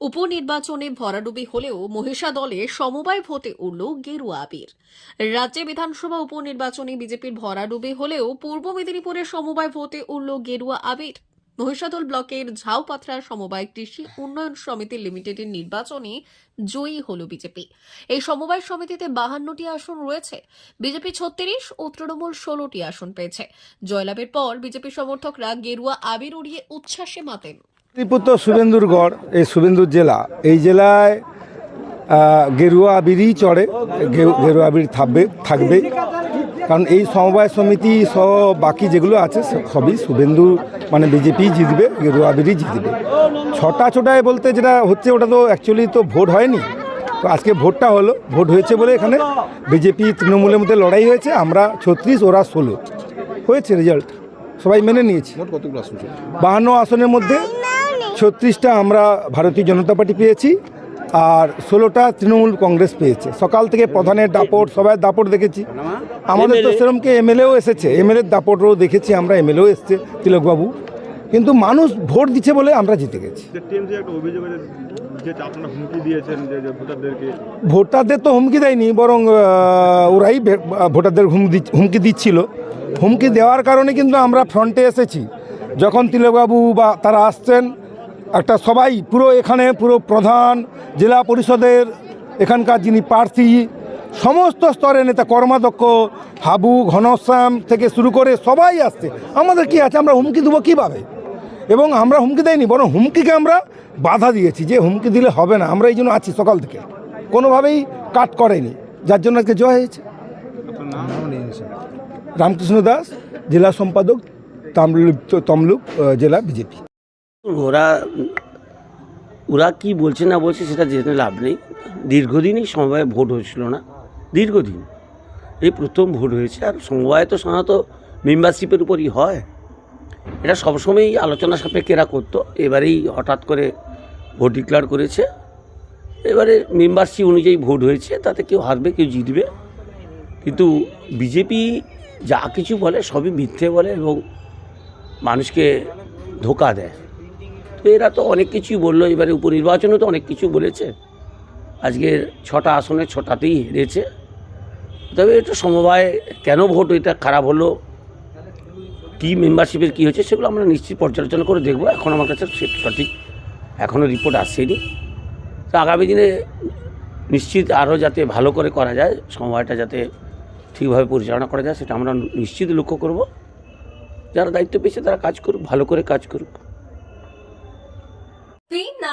উপনির্বাচনে ভরাডুবি হলেও মহিষা দলে সমবায় ভোটে উঠল গেরুয়া আবির রাজ্যে বিধানসভা উপনির্বাচনে বিজেপির ভরাডুবি হলেও পূর্ব মেদিনীপুরের সমবায় ভোটে উঠল গেরুয়া আবির মহিষাদল ব্লকের ঝাউপাথরা সমবায় কৃষি উন্নয়ন সমিতি লিমিটেডের নির্বাচনে জয়ী হল বিজেপি। এই সমবায় সমিতিতে বাহান্নটি আসন রয়েছে। বিজেপি ছত্রিশ ও তৃণমূল ষোলোটি আসন পেয়েছে। জয়লাভের পর বিজেপি সমর্থকরা গেরুয়া আবির উড়িয়ে উচ্ছ্বাসে মাতেন। তো শুভেন্দুরগড় এই শুভেন্দুর জেলা। এই জেলায় গেরুয়া আবিরই চড়ে গেরুয়া আবির থাকবে থাকবে। কারণ এই সমবায় সমিতি সহ বাকি যেগুলো আছে সবই শুভেন্দু মানে বিজেপি জিতবে গেরুয়া আবিরই জিতবে। ছটা ছোটায় বলতে যেটা হচ্ছে ওটা তো অ্যাকচুয়ালি তো ভোট হয়নি। তো আজকে ভোটটা হলো ভোট হয়েছে বলে এখানে বিজেপি তৃণমূলের মধ্যে লড়াই হয়েছে আমরা ছত্রিশ ওরা ষোলো। হয়েছে রেজাল্ট সবাই মেনে নিয়েছি। বাহান্ন আসনের মধ্যে ছত্রিশটা আমরা ভারতীয় জনতা পার্টি পেয়েছি আর ষোলোটা তৃণমূল কংগ্রেস পেয়েছে। সকাল থেকে প্রধানের দাপট সবাই দাপট দেখেছি। আমাদের তো সেরমকে এমএলএও এসেছে। এমএলএর দাপটও দেখেছি আমরা এমএলএও এসছে তিলকবাবু। কিন্তু মানুষ ভোট দিচ্ছে বলে আমরা জিতে গেছি। যে টিএমসি একটা অভিযোগ আছে যে আপনারা হুমকি দিয়েছেন যে যে ভোটারদেরকে। ভোটারদের তো হুমকি দেয়নি বরং ওরাই ভোটারদের হুমকি দিচ্ছিল। হুমকি দেওয়ার কারণে কিন্তু আমরা ফ্রন্টে এসেছি। যখন তিলকবাবু বা তারা আসছেন একটা সবাই, পুরো এখানে, পুরো প্রধান জেলা পরিষদের এখানকার যিনি প্রার্থী, সমস্ত স্তরে নেতা, কর্মাধ্যক্ষ, হাবু, ঘনশ্যাম থেকে শুরু করে সবাই আসছে। আমাদের কি আছে? আমরা হুমকি দেবো কীভাবে? এবং আমরা হুমকি দেয়নি বরং হুমকিকে আমরা বাধা দিয়েছি যে হুমকি দিলে হবে না। আমরা এই জন্য আছি সকাল থেকে। কোনোভাবেই কাট করেনি। যার জন্য আজকে জয় হয়েছে। রামকৃষ্ণ দাস, জেলা সম্পাদক তামলুক তমলুক জেলা বিজেপি। ওরা ওরা কি বলছে না বলছে সেটা জেনে লাভ নেই। দীর্ঘদিনই সমবায়ে ভোট হয়েছিল না, দীর্ঘদিন। এই প্রথম ভোট হয়েছে, আর সমবায় তো সাধারণত মেম্বারশিপের উপরই হয়। এটা সবসময়ই আলোচনা সাপেক্ষে এরা করতো। এবারেই হঠাৎ করে ভোট ডিক্লেয়ার করেছে। এবারে মেম্বারশিপ অনুযায়ী ভোট হয়েছে, তাতে কেউ হারবে, কেউ জিতবে। কিন্তু বিজেপি যা কিছু বলে সবই মিথ্যে বলে এবং মানুষকে ধোকা দেয়। তো এরা তো অনেক কিছুই বলল, এবারে উপনির্বাচনে তো অনেক কিছু বলেছে। আজকে ছটা আসনে ছটাতেই হেরেছে। তবে এটা সমবায় কেন ভোট, এটা খারাপ হলো, কী মেম্বারশিপের কী হচ্ছে সেগুলো আমরা নিশ্চিত পর্যালোচনা করে দেখব। এখন আমার কাছে সঠিক এখনও রিপোর্ট আসেনি। তো আগামী দিনে নিশ্চিত আরও যাতে ভালো করে করা যায়, সমবায়টা যাতে ঠিকভাবে পরিচালনা করা যায়, সেটা আমরা নিশ্চিত লক্ষ্য করব। যারা দায়িত্ব পেয়েছে তারা কাজ করুক, ভালো করে কাজ করুক।